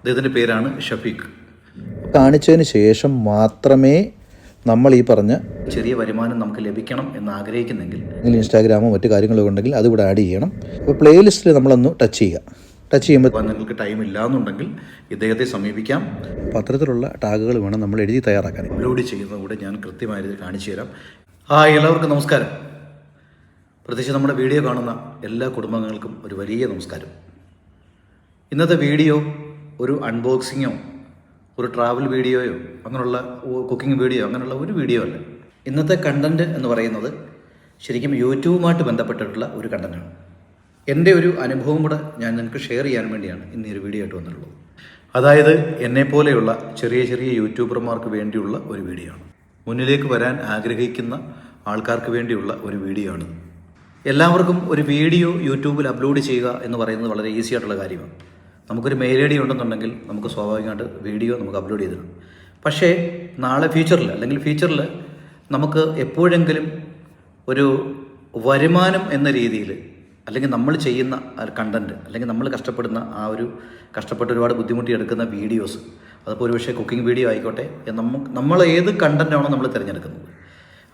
അദ്ദേഹത്തിന്റെ പേരാണ് ഷഫീഖ്. കാണിച്ചതിന് ശേഷം മാത്രമേ നമ്മൾ ഈ പറഞ്ഞ ചെറിയ വരുമാനം നമുക്ക് ലഭിക്കണം എന്ന് ആഗ്രഹിക്കുന്നെങ്കിൽ ഇൻസ്റ്റാഗ്രാമോ മറ്റു കാര്യങ്ങളോ ഉണ്ടെങ്കിൽ അതിവിടെ ആഡ് ചെയ്യണം. അപ്പോൾ പ്ലേലിസ്റ്റിൽ നമ്മളൊന്ന് ടച്ച് ചെയ്യുക. ടച്ച് ചെയ്യുമ്പോൾ നിങ്ങൾക്ക് ടൈം ഇല്ലാന്നുണ്ടെങ്കിൽ ഇദ്ദേഹത്തെ സമീപിക്കാം. പത്രത്തിലുള്ള ടാഗുകൾ വേണം നമ്മൾ എഴുതി തയ്യാറാക്കാൻ. അപ്ലോഡ് ചെയ്യുന്നതൂടെ ഞാൻ കൃത്യമായ രീതിയിൽ കാണിച്ചു തരാം. ആ എല്ലാവർക്കും നമസ്കാരം. പ്രത്യേകിച്ച് നമ്മുടെ വീഡിയോ കാണുന്ന എല്ലാ കുടുംബങ്ങൾക്കും ഒരു വലിയ നമസ്കാരം. ഇന്നത്തെ വീഡിയോ ഒരു അൺബോക്സിങ്ങോ ഒരു ട്രാവൽ വീഡിയോയോ അങ്ങനെയുള്ള കുക്കിംഗ് വീഡിയോ അങ്ങനെയുള്ള ഒരു വീഡിയോ അല്ല. ഇന്നത്തെ കണ്ടന്റ് എന്ന് പറയുന്നത് ശരിക്കും യൂട്യൂബുമായിട്ട് ബന്ധപ്പെട്ടിട്ടുള്ള ഒരു കണ്ടന്റാണ് എന്റെ ഒരു അനുഭവം കൂടെ ഞാൻ നിങ്ങൾക്ക് ഷെയർ ചെയ്യാൻ വേണ്ടിയാണ് ഇന്ന് ഈ ഒരു വീഡിയോ ആയിട്ട് വന്നിട്ടുള്ളത്. അതായത് എന്നെപ്പോലെയുള്ള ചെറിയ ചെറിയ യൂട്യൂബർമാർക്ക് വേണ്ടിയുള്ള ഒരു വീഡിയോ ആണ്. മുന്നിലേക്ക് വരാൻ ആഗ്രഹിക്കുന്ന ആൾക്കാർക്ക് വേണ്ടിയുള്ള ഒരു വീഡിയോ ആണ്. എല്ലാവർക്കും ഒരു വീഡിയോ യൂട്യൂബിൽ അപ്ലോഡ് ചെയ്യുക എന്ന് പറയുന്നത് വളരെ ഈസി ആയിട്ടുള്ള കാര്യമാണ്. നമുക്കൊരു മെയിൽ ഐ ഡി ഉണ്ടെന്നുണ്ടെങ്കിൽ നമുക്ക് സ്വാഭാവികമായിട്ട് വീഡിയോ നമുക്ക് അപ്ലോഡ് ചെയ്തിടാം. പക്ഷേ നാളെ ഫ്യൂച്ചറിൽ അല്ലെങ്കിൽ ഫ്യൂച്ചറിൽ നമുക്ക് എപ്പോഴെങ്കിലും ഒരു വരുമാനം എന്ന രീതിയിൽ അല്ലെങ്കിൽ നമ്മൾ ചെയ്യുന്ന കണ്ടന്റ് അല്ലെങ്കിൽ നമ്മൾ കഷ്ടപ്പെടുന്ന ആ ഒരു കഷ്ടപ്പെട്ട് ഒരുപാട് ബുദ്ധിമുട്ടി എടുക്കുന്ന വീഡിയോസ് അതിപ്പോൾ ഒരു പക്ഷേ കുക്കിംഗ് വീഡിയോ ആയിക്കോട്ടെ നമ്മൾ നമ്മൾ ഏത് കണ്ടന്റാണോ നമ്മൾ തിരഞ്ഞെടുക്കുന്നത്.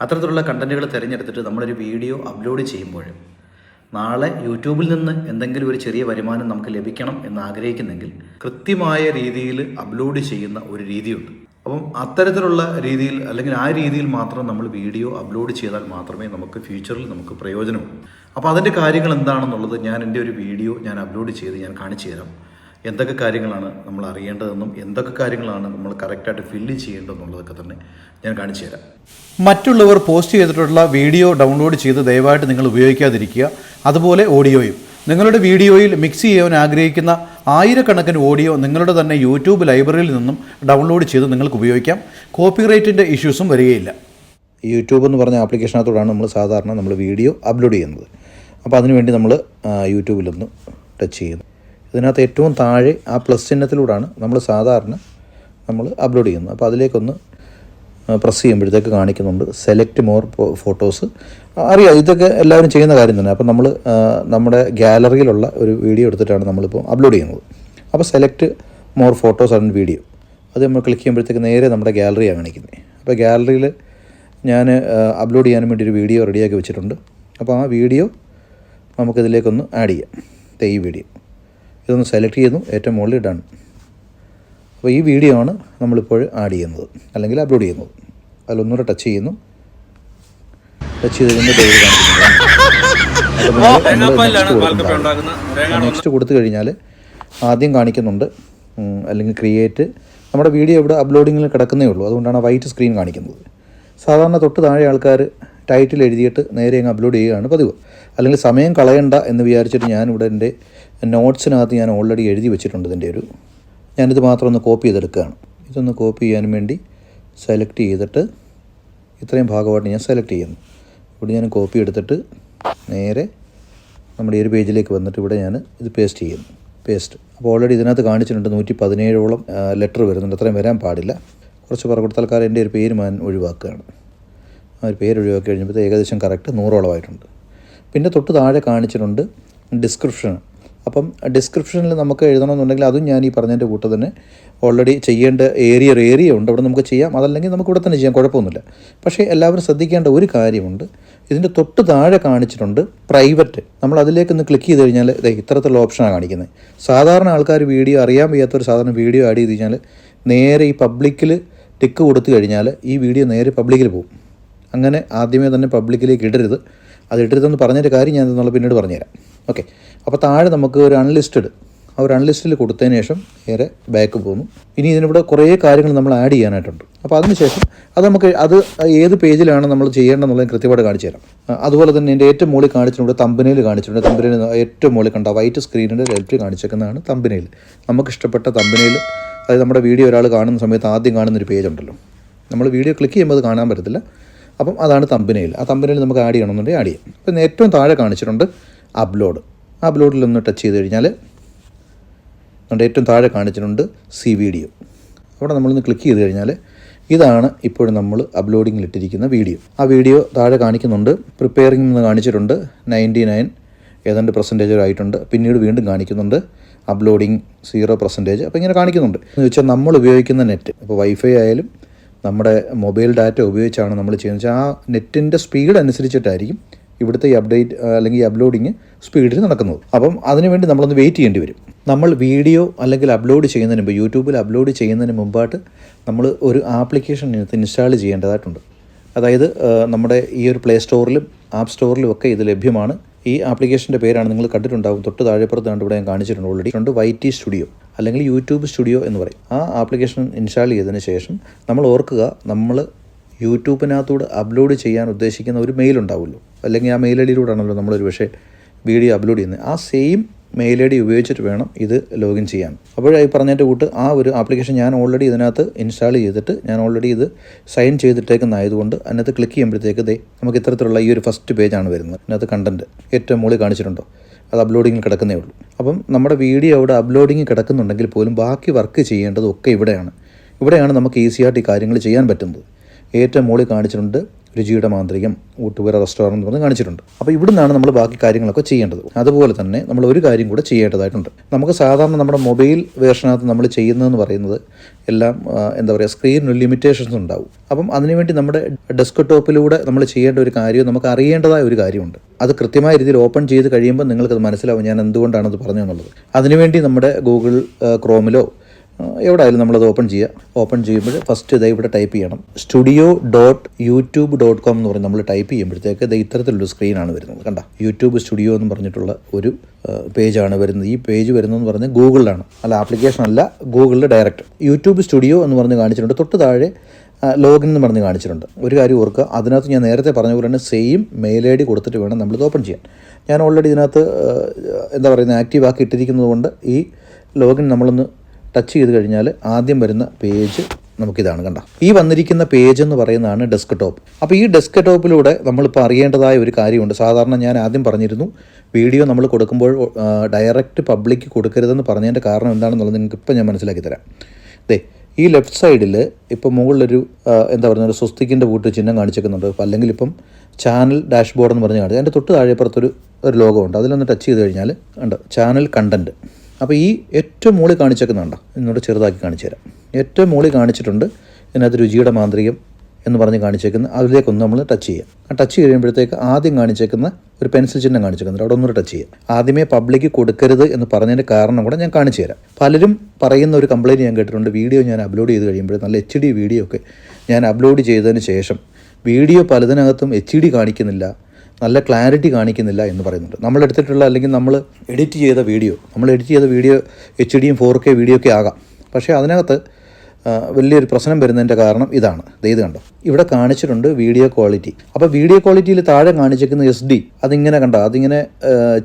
അത്തരത്തിലുള്ള കണ്ടന്റുകൾ തിരഞ്ഞെടുത്തിട്ട് നമ്മളൊരു വീഡിയോ അപ്ലോഡ് ചെയ്യുമ്പോൾ നാളെ യൂട്യൂബിൽ നിന്ന് എന്തെങ്കിലും ഒരു ചെറിയ വരുമാനം നമുക്ക് ലഭിക്കണം എന്ന് ആഗ്രഹിക്കുന്നെങ്കിൽ കൃത്യമായ രീതിയിൽ അപ്ലോഡ് ചെയ്യുന്ന ഒരു രീതിയുണ്ട്. അപ്പം അത്തരത്തിലുള്ള രീതിയിൽ അല്ലെങ്കിൽ ആ രീതിയിൽ മാത്രം നമ്മൾ വീഡിയോ അപ്ലോഡ് ചെയ്താൽ മാത്രമേ നമുക്ക് ഫ്യൂച്ചറിൽ നമുക്ക് പ്രയോജനമുള്ളൂ. അപ്പോൾ അതിന്റെ കാര്യങ്ങൾ എന്താണെന്നുള്ളത് ഞാൻ എന്റെ ഒരു വീഡിയോ ഞാൻ അപ്ലോഡ് ചെയ്ത് ഞാൻ കാണിച്ചു തരാം. എന്തൊക്കെ കാര്യങ്ങളാണ് നമ്മൾ അറിയേണ്ടതെന്നും എന്തൊക്കെ കാര്യങ്ങളാണ് നമ്മൾ കറക്റ്റായിട്ട് ഫില്ല് ചെയ്യേണ്ടതെന്നുള്ളതൊക്കെ തന്നെ ഞാൻ കാണിച്ചു തരാം. മറ്റുള്ളവർ പോസ്റ്റ് ചെയ്തിട്ടുള്ള വീഡിയോ ഡൗൺലോഡ് ചെയ്ത് ദയവായിട്ട് നിങ്ങൾ ഉപയോഗിക്കാതിരിക്കുക. അതുപോലെ ഓഡിയോയും. നിങ്ങളുടെ വീഡിയോയിൽ മിക്സ് ചെയ്യാൻ ആഗ്രഹിക്കുന്ന ആയിരക്കണക്കിന് ഓഡിയോ നിങ്ങളുടെ തന്നെ യൂട്യൂബ് ലൈബ്രറിയിൽ നിന്നും ഡൗൺലോഡ് ചെയ്ത് നിങ്ങൾക്ക് ഉപയോഗിക്കാം. കോപ്പിറൈറ്റിന്റെ ഇഷ്യൂസും വരികയില്ല. യൂട്യൂബ് എന്ന് പറഞ്ഞ ആപ്ലിക്കേഷനകത്തോടാണ് നമ്മൾ സാധാരണ നമ്മൾ വീഡിയോ അപ്ലോഡ് ചെയ്യുന്നത്. അപ്പോൾ അതിനുവേണ്ടി നമ്മൾ യൂട്യൂബിലൊന്ന് ടച്ച് ചെയ്യുന്നു. ഇതിനകത്ത് ഏറ്റവും താഴെ ആ പ്ലസ് ചിഹ്നത്തിലൂടെയാണ് നമ്മൾ സാധാരണ നമ്മൾ അപ്ലോഡ് ചെയ്യുന്നത്. അപ്പോൾ അതിലേക്കൊന്ന് പ്രസ് ചെയ്യുമ്പോഴത്തേക്ക് കാണിക്കുന്നുണ്ട്. സെലക്ട് മോർ ഫോട്ടോസ് അറിയാം ഇതൊക്കെ എല്ലാവരും ചെയ്യുന്ന കാര്യം തന്നെ. അപ്പോൾ നമ്മൾ നമ്മുടെ ഗാലറിയിലുള്ള ഒരു വീഡിയോ എടുത്തിട്ടാണ് നമ്മളിപ്പോൾ അപ്ലോഡ് ചെയ്യുന്നത്. അപ്പോൾ select more photos and video അത് നമ്മൾ ക്ലിക്ക് ചെയ്യുമ്പോഴത്തേക്ക് നേരെ നമ്മുടെ ഗാലറിയാണ് കാണിക്കുന്നത്. അപ്പോൾ ഗാലറിയിൽ ഞാൻ അപ്ലോഡ് ചെയ്യാൻ വേണ്ടി ഒരു വീഡിയോ റെഡിയാക്കി വെച്ചിട്ടുണ്ട്. അപ്പോൾ ആ വീഡിയോ നമുക്കിതിലേക്കൊന്ന് ആഡ് ചെയ്യാം. ഈ വീഡിയോ ഇതൊന്ന് സെലക്ട് ചെയ്യുന്നു ഏറ്റവും മുകളിൽ ഡൺ അപ്പോൾ ഈ വീഡിയോ ആണ് നമ്മളിപ്പോൾ ആഡ് ചെയ്യുന്നത് അല്ലെങ്കിൽ അപ്ലോഡ് ചെയ്യുന്നത്. അതിലൊന്നുകൂടെ ടച്ച് ചെയ്യുന്നു. ടച്ച് ചെയ്ത് കഴിഞ്ഞാൽ ഡേറ്റ് കാണിക്കുന്നുണ്ട്. നെക്സ്റ്റ് കൊടുത്തു കഴിഞ്ഞാൽ ആദ്യം കാണിക്കുന്നുണ്ട്. അല്ലെങ്കിൽ ക്രിയേറ്റ് നമ്മുടെ വീഡിയോ ഇവിടെ അപ്ലോഡിങ്ങിൽ കിടക്കുന്നേ ഉള്ളൂ. അതുകൊണ്ടാണ് വൈറ്റ് സ്ക്രീൻ കാണിക്കുന്നത്. സാധാരണ തൊട്ട് താഴെ ആൾക്കാർ ടൈറ്റിൽ എഴുതിയിട്ട് നേരെ അങ്ങ് അപ്ലോഡ് ചെയ്യുകയാണ് പതിവ്. അല്ലെങ്കിൽ സമയം കളയണ്ട എന്ന് വിചാരിച്ചിട്ട് ഞാനിവിടെ എന്റെ നോട്ട്സിനകത്ത് ഞാൻ ഓൾറെഡി എഴുതി വെച്ചിട്ടുണ്ട് ഇതിന്റെ ഒരു. ഞാനിത് മാത്രം ഒന്ന് കോപ്പി ചെയ്തെടുക്കുകയാണ്. ഇതൊന്ന് കോപ്പി ചെയ്യാൻ വേണ്ടി സെലക്ട് ചെയ്തിട്ട് ഇത്രയും ഭാഗമായിട്ട് ഞാൻ സെലക്ട് ചെയ്യുന്നു. ഇവിടെ ഞാൻ കോപ്പി എടുത്തിട്ട് നേരെ നമ്മുടെ ഈ ഒരു പേജിലേക്ക് വന്നിട്ട് ഇവിടെ ഞാൻ ഇത് പേസ്റ്റ് ചെയ്യുന്നു. പേസ്റ്റ്. അപ്പോൾ ഓൾറെഡി ഇതിനകത്ത് കാണിച്ചിട്ടുണ്ട് നൂറ്റി പതിനേഴോളം ലെറ്റർ വരുന്നുണ്ട്. അത്രയും വരാൻ പാടില്ല. കുറച്ച് തൽക്കാലം എന്റെ ഒരു പേര് ഞാൻ ഒഴിവാക്കുകയാണ്. ആ ഒരു പേര് ഒഴിവാക്കി കഴിഞ്ഞപ്പോൾ ഏകദേശം കറക്റ്റ് നൂറോളമായിട്ടുണ്ട് പിന്നെ തൊട്ട് താഴെ കാണിച്ചിട്ടുണ്ട് ഡിസ്ക്രിപ്ഷൻ. അപ്പം ഡിസ്ക്രിപ്ഷനിൽ നമുക്ക് എഴുതണമെന്നുണ്ടെങ്കിൽ അതും ഞാൻ ഈ പറഞ്ഞതിന്റെ കൂട്ടം തന്നെ ഓൾറെഡി ചെയ്യേണ്ട ഏരിയ ഏരിയ ഉണ്ട്. അവിടെ നമുക്ക് ചെയ്യാം. അതല്ലെങ്കിൽ നമുക്ക് ഇവിടെ തന്നെ ചെയ്യാം. കുഴപ്പമൊന്നുമില്ല. പക്ഷേ എല്ലാവരും ശ്രദ്ധിക്കേണ്ട ഒരു കാര്യമുണ്ട്. ഇതിന്റെ തൊട്ട് താഴെ കാണിച്ചിട്ടുണ്ട് പ്രൈവറ്റ് നമ്മൾ അതിലേക്ക് ഒന്ന് ക്ലിക്ക് ചെയ്ത് കഴിഞ്ഞാൽ ഇതേ ഇത്തരത്തിലുള്ള ഓപ്ഷനാണ് കാണിക്കുന്നത്. സാധാരണ ആൾക്കാർ വീഡിയോ അറിയാൻ വയ്യാത്തൊരു സാധാരണ വീഡിയോ ആഡ് ചെയ്ത് കഴിഞ്ഞാൽ നേരെ ഈ പബ്ലിക്കിൽ ടിക്ക് കൊടുത്തു കഴിഞ്ഞാൽ ഈ വീഡിയോ നേരെ പബ്ലിക്കിൽ പോകും. അങ്ങനെ ആദ്യമേ തന്നെ പബ്ലിക്കിലേക്ക് ഇടരുത്. അത് ഇടരുതെന്ന് പറഞ്ഞൊരു കാര്യം ഞാൻ എന്നുള്ള പിന്നീട് പറഞ്ഞുതരാം. ഓക്കെ അപ്പോൾ താഴെ നമുക്ക് ഒരു അൺലിസ്റ്റഡ് ആ ഒരു അൺലിസ്റ്റിൽ കൊടുത്തതിന് ശേഷം നേരെ ബാക്ക് പോകുന്നു. ഇനി ഇതിനിവിടെ കുറേ കാര്യങ്ങൾ നമ്മൾ ആഡ് ചെയ്യാനായിട്ടുണ്ട്. അപ്പോൾ അതിനുശേഷം അത് നമുക്ക് അത് ഏത് പേജിലാണ് നമ്മൾ ചെയ്യേണ്ടതെന്നുള്ളത് കൃത്യമായിട്ട് കാണിച്ചു തരാം. അതുപോലെ തന്നെ എന്റെ ഏറ്റവും മുകളിൽ കാണിച്ചിട്ടുണ്ട് തമ്പനയിൽ കാണിച്ചിട്ടുണ്ട്. തമ്പനയിൽ ഏറ്റവും മുകളിൽ കണ്ട വൈറ്റ് സ്ക്രീനിന്റെ ലെഫ്റ്റ് കാണിച്ചേക്കുന്നതാണ് തമ്പനയിൽ നമുക്ക് ഇഷ്ടപ്പെട്ട തമ്പനയിൽ അതായത് നമ്മുടെ വീഡിയോ ഒരാൾ കാണുന്ന സമയത്ത് ആദ്യം കാണുന്നൊരു പേജ് ഉണ്ടല്ലോ. നമ്മൾ വീഡിയോ ക്ലിക്ക് ചെയ്യുമ്പോൾ അത് കാണാൻ പറ്റത്തില്ല. അപ്പം അതാണ് തമ്പനയിൽ ആ തമ്പനയിൽ നമുക്ക് ആഡ് ചെയ്യണമെന്നുണ്ടെങ്കിൽ ആഡ് ചെയ്യാം. അപ്പം ഏറ്റവും താഴെ കാണിച്ചിട്ടുണ്ട് അപ്ലോഡ്. അപ്ലോഡിൽ ഒന്ന് ടച്ച് ചെയ്ത് കഴിഞ്ഞാൽ നമ്മുടെ ഏറ്റവും താഴെ കാണിച്ചിട്ടുണ്ട് സി വീഡിയോ അവിടെ നമ്മളൊന്ന് ക്ലിക്ക് ചെയ്ത് കഴിഞ്ഞാൽ ഇതാണ് ഇപ്പോൾ നമ്മൾ അപ്ലോഡിങ്ങിൽ ഇട്ടിരിക്കുന്ന വീഡിയോ ആ വീഡിയോ താഴെ കാണിക്കുന്നുണ്ട്. പ്രിപ്പയറിംഗ് എന്ന് കാണിച്ചിട്ടുണ്ട്. നയന്റി നയൻ ഏതാണ്ട് പെർസെന്റേജ് ആയിട്ടുണ്ട്. പിന്നീട് വീണ്ടും കാണിക്കുന്നുണ്ട്. അപ്ലോഡിങ് സീറോ പെർസെന്റേജ് അപ്പോൾ ഇങ്ങനെ കാണിക്കുന്നുണ്ട്. എന്ന് വെച്ചാൽ നമ്മൾ ഉപയോഗിക്കുന്ന നെറ്റ് ഇപ്പോൾ വൈഫൈ ആയാലും നമ്മുടെ മൊബൈൽ ഡാറ്റ ഉപയോഗിച്ചാണ് നമ്മൾ ചെയ്യുന്നത്. വെച്ചാൽ ആ നെറ്റിന്റെ സ്പീഡ് അനുസരിച്ചിട്ടായിരിക്കും ഇവിടുത്തെ ഈ അപ്ഡേറ്റ് അല്ലെങ്കിൽ ഈ അപ്ലോഡിങ് സ്പീഡിൽ നടക്കുന്നത്. അപ്പം അതിനുവേണ്ടി നമ്മളൊന്ന് വെയിറ്റ് ചെയ്യേണ്ടി വരും. നമ്മൾ വീഡിയോ അല്ലെങ്കിൽ അപ്ലോഡ് ചെയ്യുന്നതിന് മുമ്പ് യൂട്യൂബിൽ അപ്ലോഡ് ചെയ്യുന്നതിന് മുമ്പായിട്ട് നമ്മൾ ഒരു ആപ്ലിക്കേഷൻ ഇതിനകത്ത് ഇൻസ്റ്റാൾ ചെയ്യേണ്ടതായിട്ടുണ്ട്. അതായത് നമ്മുടെ ഈ ഒരു പ്ലേ സ്റ്റോറിലും ആപ്പ് സ്റ്റോറിലും ഒക്കെ ഇത് ലഭ്യമാണ്. ഈ ആപ്ലിക്കേഷന്റെ പേരാണ് നിങ്ങൾ കണ്ടിട്ടുണ്ടാകും തൊട്ട് താഴെപ്പുറത്ത് കണ്ട് ഇവിടെ ഞാൻ കാണിച്ചിട്ടുണ്ട് ഓൾറെഡി ഉണ്ട് വൈ ടി സ്റ്റുഡിയോ അല്ലെങ്കിൽ യൂട്യൂബ് സ്റ്റുഡിയോ എന്ന് പറയും. ആ ആപ്ലിക്കേഷൻ ഇൻസ്റ്റാൾ ചെയ്തതിന് ശേഷം നമ്മൾ ഓർക്കുക നമ്മൾ യൂട്യൂബിനകത്തൂടെ അപ്ലോഡ് ചെയ്യാൻ ഉദ്ദേശിക്കുന്ന ഒരു മെയിൽ ഉണ്ടാവുമല്ലോ. അല്ലെങ്കിൽ ആ മെയിൽ ഐ ഡിയിലൂടെയാണല്ലോ നമ്മളൊരു പക്ഷേ വീഡിയോ അപ്ലോഡ് ചെയ്യുന്നത്. ആ സെയിം മെയിൽ ഐ ഡി ഉപയോഗിച്ചിട്ട് വേണം ഇത് ലോഗിൻ ചെയ്യാൻ. അപ്പോഴായി പറഞ്ഞതിന്റെ കൂട്ട് ആ ഒരു ആപ്ലിക്കേഷൻ ഞാൻ ഓൾറെഡി ഇതിനകത്ത് ഇൻസ്റ്റാൾ ചെയ്തിട്ട് ഞാൻ ഓൾറെഡി ഇത് സൈൻ ചെയ്തിട്ടേക്കുന്നതായതുകൊണ്ട് അതിനകത്ത് ക്ലിക്ക് ചെയ്യുമ്പോഴത്തേക്ക് ദേ നമുക്ക് ഇത്തരത്തിലുള്ള ഈ ഒരു ഫസ്റ്റ് പേജാണ് വരുന്നത്. അതിനകത്ത് കണ്ടന്റ് ഏറ്റവും മുകളിൽ കാണിച്ചിട്ടുണ്ടോ? അത് അപ്ലോഡിങ്ങിൽ കിടക്കുന്നേ ഉള്ളൂ. അപ്പം നമ്മുടെ വീഡിയോ അവിടെ അപ്ലോഡിങ് കിടക്കുന്നുണ്ടെങ്കിൽ പോലും ബാക്കി വർക്ക് ചെയ്യേണ്ടതൊക്കെ ഇവിടെയാണ്. ഇവിടെയാണ് നമുക്ക് ഈസിയായിട്ട് ഈ കാര്യങ്ങൾ ചെയ്യാൻ പറ്റുന്നത്. ഏറ്റവും മുകളിൽ കാണിച്ചിട്ടുണ്ട് രുചിയുടെ മാന്ത്രികം ഊട്ടുപുര റെസ്റ്റോറന്റ് എന്ന് പറഞ്ഞ് കാണിച്ചിട്ടുണ്ട്. അപ്പോൾ ഇവിടുന്നാണ് നമ്മൾ ബാക്കി കാര്യങ്ങളൊക്കെ ചെയ്യേണ്ടത്. അതുപോലെ തന്നെ നമ്മൾ ഒരു കാര്യം കൂടെ ചെയ്യേണ്ടതായിട്ടുണ്ട്. നമുക്ക് സാധാരണ നമ്മുടെ മൊബൈൽ വേർഷനകത്ത് നമ്മൾ ചെയ്യുന്നതെന്ന് പറയുന്നത് എല്ലാം എന്താ പറയുക സ്ക്രീനിന് ലിമിറ്റേഷൻസ് ഉണ്ടാവും. അപ്പം അതിനുവേണ്ടി നമ്മുടെ ഡെസ്ക് ടോപ്പിലൂടെ നമ്മൾ ചെയ്യേണ്ട ഒരു കാര്യം നമുക്ക് അറിയേണ്ടതായ ഒരു കാര്യമുണ്ട്. അത് കൃത്യമായ രീതിയിൽ ഓപ്പൺ ചെയ്ത് കഴിയുമ്പോൾ നിങ്ങൾക്കത് മനസ്സിലാവും ഞാൻ എന്തുകൊണ്ടാണത് പറഞ്ഞു എന്നുള്ളത് അതിനുവേണ്ടി നമ്മുടെ ഗൂഗിൾ ക്രോമിലോ എവിടെ ആയാലും നമ്മളത് ഓപ്പൺ ചെയ്യുക ഓപ്പൺ ചെയ്യുമ്പോൾ ഫസ്റ്റ് ഇതാ ഇവിടെ ടൈപ്പ് ചെയ്യണം. Studio dot YouTube dot com എന്ന് പറഞ്ഞ് നമ്മൾ ടൈപ്പ് ചെയ്യുമ്പോഴത്തേക്ക് ഇത് ഇത്തരത്തിലൊരു സ്ക്രീനാണ് വരുന്നത്. കണ്ട? യൂട്യൂബ് സ്റ്റുഡിയോ എന്ന് പറഞ്ഞിട്ടുള്ള ഒരു പേജാണ് വരുന്നത്. ഈ പേജ് വരുന്നതെന്ന് പറഞ്ഞാൽ ഗൂഗിളിലാണ് അല്ല ആപ്ലിക്കേഷൻ അല്ല ഗൂഗിളിൽ ഡയറക്റ്റ് യൂട്യൂബ് സ്റ്റുഡിയോ എന്ന് പറഞ്ഞ് കാണിച്ചിട്ടുണ്ട്. തൊട്ട് താഴെ ലോഗിൻ എന്ന് പറഞ്ഞ് കാണിച്ചിട്ടുണ്ട്. ഒരു കാര്യം ഓർക്കുക അതിനകത്ത് ഞാൻ നേരത്തെ പറഞ്ഞ പോലെ തന്നെ സെയിം മെയിൽ ഐ ഡി കൊടുത്തിട്ട് വേണം നമ്മളിത് ഓപ്പൺ ചെയ്യാൻ. ഞാൻ ഓൾറെഡി ഇതിനകത്ത് എന്താ പറയുന്നത് ആക്റ്റീവ് ആക്കി ഇട്ടിരിക്കുന്നത് കൊണ്ട് ഈ ലോഗിൻ നമ്മളൊന്ന് ടച്ച് ചെയ്ത് കഴിഞ്ഞാൽ ആദ്യം വരുന്ന പേജ് നമുക്കിതാണ് കണ്ട? ഈ വന്നിരിക്കുന്ന പേജ് എന്ന് പറയുന്നതാണ് ഡെസ്ക് ടോപ്പ് അപ്പോൾ ഈ ഡെസ്ക് ടോപ്പിലൂടെ നമ്മളിപ്പോൾ അറിയേണ്ടതായ ഒരു കാര്യമുണ്ട്. സാധാരണ ഞാൻ ആദ്യം പറഞ്ഞിരുന്നു വീഡിയോ നമ്മൾ കൊടുക്കുമ്പോൾ ഡയറക്റ്റ് പബ്ലിക് കൊടുക്കരുതെന്ന് പറഞ്ഞതിന്റെ കാരണം എന്താണെന്നുള്ളത് നിങ്ങൾക്ക് ഇപ്പോൾ ഞാൻ മനസ്സിലാക്കി തരാം. ദേ ഈ ലെഫ്റ്റ് സൈഡിൽ ഇപ്പോൾ മുകളിലൊരു എന്താ പറയുക ഒരു സ്വസ്തിക്കിന്റെ കൂട്ട് ചിഹ്നം അപ്പോൾ അല്ലെങ്കിൽ ഇപ്പം ചാനൽ ഡാഷ്ബോർഡ് എന്ന് പറഞ്ഞ് കാണിച്ചു അതിന്റെ തൊട്ട് താഴെപ്പുറത്തൊരു ഒരു ലോഗോ ഉണ്ട്. അതിലൊന്ന് ടച്ച് ചെയ്ത് കഴിഞ്ഞാൽ ഉണ്ട് ചാനൽ കണ്ടന്റ് അപ്പോൾ ഈ ഏറ്റവും മുകളിൽ കാണിച്ചേക്കുന്നുണ്ടോ എന്നോട് ചെറുതാക്കി കാണിച്ചു തരാം. ഏറ്റവും മുകളിൽ കാണിച്ചിട്ടുണ്ട് ഇതിനകത്ത് രുചിയുടെ മാന്ത്രികം എന്ന് പറഞ്ഞ് കാണിച്ചേക്കുന്ന അതിലേക്കൊന്ന് നമ്മൾ ടച്ച് ചെയ്യാം. ആ ടച്ച് കഴിയുമ്പോഴത്തേക്ക് ആദ്യം കാണിച്ചേക്കുന്ന ഒരു പെൻസിൽ ചിഹ്നം കാണിച്ചേക്കുന്നത് അവിടെ ഒന്നുകൂടെ ടച്ച് ചെയ്യാം. ആദ്യമേ പബ്ലിക്ക് കൊടുക്കരുത് എന്ന് പറഞ്ഞതിന്റെ കാരണം കൂടെ ഞാൻ കാണിച്ചു തരാം. പലരും പറയുന്ന ഒരു കംപ്ലയിന്റ് ഞാൻ കേട്ടിട്ടുണ്ട്. വീഡിയോ ഞാൻ അപ്ലോഡ് ചെയ്ത് കഴിയുമ്പോൾ നല്ല എച്ച് ഡി വീഡിയോ ഒക്കെ ഞാൻ അപ്ലോഡ് ചെയ്തതിന് ശേഷം വീഡിയോ പലതിനകത്തും എച്ച് ഡി കാണിക്കുന്നില്ല. നല്ല ക്ലാരിറ്റി കാണിക്കുന്നില്ല എന്ന് പറയുന്നുണ്ട്. നമ്മൾ എടുത്തിട്ടുള്ള അല്ലെങ്കിൽ നമ്മൾ എഡിറ്റ് ചെയ്ത വീഡിയോ നമ്മൾ എഡിറ്റ് ചെയ്ത വീഡിയോ എച്ച് ഡിയും ഫോർ കെ വീഡിയോ ഒക്കെ ആകാം. പക്ഷേ അതിനകത്ത് വലിയൊരു പ്രശ്നം വരുന്നതിന്റെ കാരണം ഇതാണ്. ഇത് കണ്ടോ? ഇവിടെ കാണിച്ചിട്ടുണ്ട് വീഡിയോ ക്വാളിറ്റി അപ്പോൾ വീഡിയോ ക്വാളിറ്റിയിൽ താഴെ കാണിച്ചിരിക്കുന്ന എസ് ഡി അതിങ്ങനെ കണ്ടോ? അതിങ്ങനെ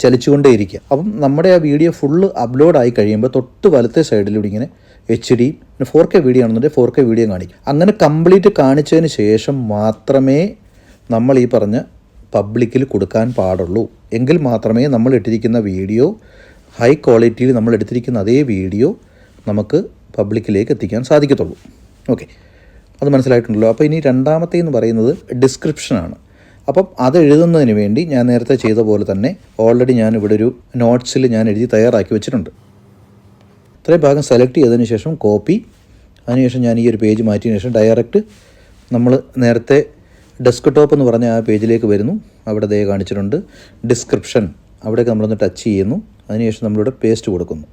ചലിച്ചുകൊണ്ടേ ഇരിക്കുക അപ്പം നമ്മുടെ ആ വീഡിയോ ഫുള്ള് അപ്ലോഡ് ആയി കഴിയുമ്പോൾ തൊട്ട് വലത്തെ സൈഡിലൂടെ ഇങ്ങനെ എച്ച് ഡി പിന്നെ ഫോർ കെ വീഡിയോ ആണെന്നുണ്ടെങ്കിൽ ഫോർ കെ വീഡിയോ കാണിക്കും. അങ്ങനെ കംപ്ലീറ്റ് കാണിച്ചതിന് ശേഷം മാത്രമേ നമ്മൾ ഈ പറഞ്ഞ പബ്ലിക്കിൽ കൊടുക്കാൻ പാടുള്ളൂ. എങ്കിൽ മാത്രമേ നമ്മൾ ഇട്ടിരിക്കുന്ന വീഡിയോ ഹൈ ക്വാളിറ്റിയിൽ നമ്മൾ എടുത്തിരിക്കുന്ന അതേ വീഡിയോ നമുക്ക് പബ്ലിക്കിലേക്ക് എത്തിക്കാൻ സാധിക്കത്തുള്ളൂ. ഓക്കെ അത് മനസ്സിലായിട്ടുണ്ടല്ലോ. അപ്പോൾ ഇനി രണ്ടാമത്തെ എന്ന് പറയുന്നത് ഡിസ്ക്രിപ്ഷനാണ് അപ്പം അത് എഴുതുന്നതിന് വേണ്ടി ഞാൻ നേരത്തെ ചെയ്ത പോലെ തന്നെ ഓൾറെഡി ഞാൻ ഇവിടെ ഒരു നോട്ട്സിൽ ഞാൻ എഴുതി തയ്യാറാക്കി വെച്ചിട്ടുണ്ട്. ഇത്രയും ഭാഗം സെലക്ട് ചെയ്തതിന് ശേഷം കോപ്പി അതിനുശേഷം ഞാൻ ഈ ഒരു പേജ് മാറ്റിയതിന് ശേഷം ഡയറക്റ്റ് നമ്മൾ നേരത്തെ ഡെസ്ക് ടോപ്പ് എന്ന് പറഞ്ഞ ആ പേജിലേക്ക് വരുന്നു. അവിടെ ദയ കാണിച്ചിട്ടുണ്ട്. ഡിസ്ക്രിപ്ഷൻ അവിടേക്ക് നമ്മളൊന്ന് ടച്ച് ചെയ്യുന്നു. അതിനുശേഷം നമ്മളിവിടെ പേസ്റ്റ് കൊടുക്കുന്നു.